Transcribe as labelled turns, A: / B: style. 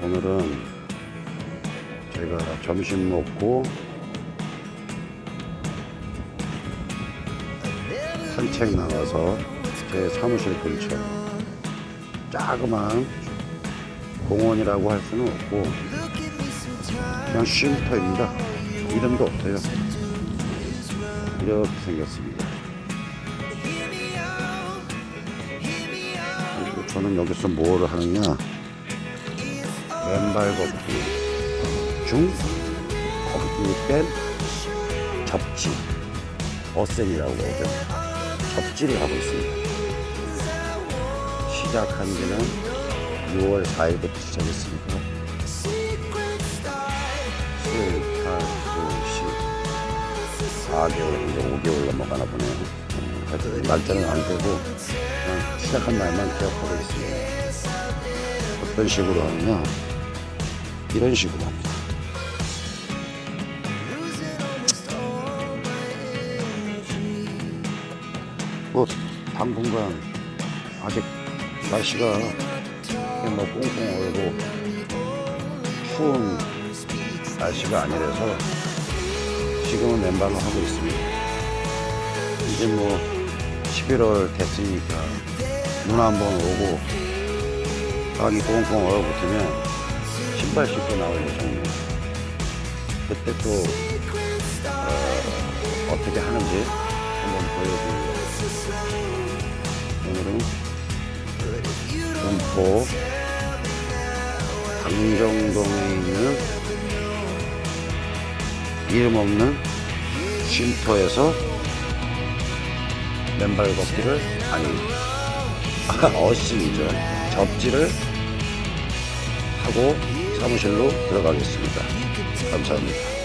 A: 오늘은 제가 점심 먹고 산책 나가서 제 사무실 근처 자그마한 공원이라고 할 수는 없고 그냥 쉼터입니다. 이름도 없어요. 이렇게 생겼습니다. 저는 여기서 뭘 하느냐 왼발 걷기 중 걷기 뺀 접지. 어센이라고 하죠 접지를 하고 있습니다. 시작한 지는 6월 4일부터 시작했으니까 7, 8, 9, 10 4개월 이제 5개월 넘어가나 보네요. 음, 날짜는 안 되고 시작한 날만 기억하고 있습니다. 어떤 식으로 하느냐 이런 식으로 합니다 뭐 당분간 아직 날씨가 뭐 꽁꽁 얼고 추운 날씨가 아니라서 지금은 맨발로 하고 있습니다. 이제 뭐 11월 됐으니까 눈 한번 오고 방이 꽁꽁 얼어붙으면 신발 신고 나올 예정입니다. 그때 또 어, 어떻게 하는지 한번 보여드리려고 오늘은 군포 강정동에 있는 이름 없는 쉼터에서 맨발 걷기를 아니 어싱이죠 접지를 하고 사무실로 들어가겠습니다. 감사합니다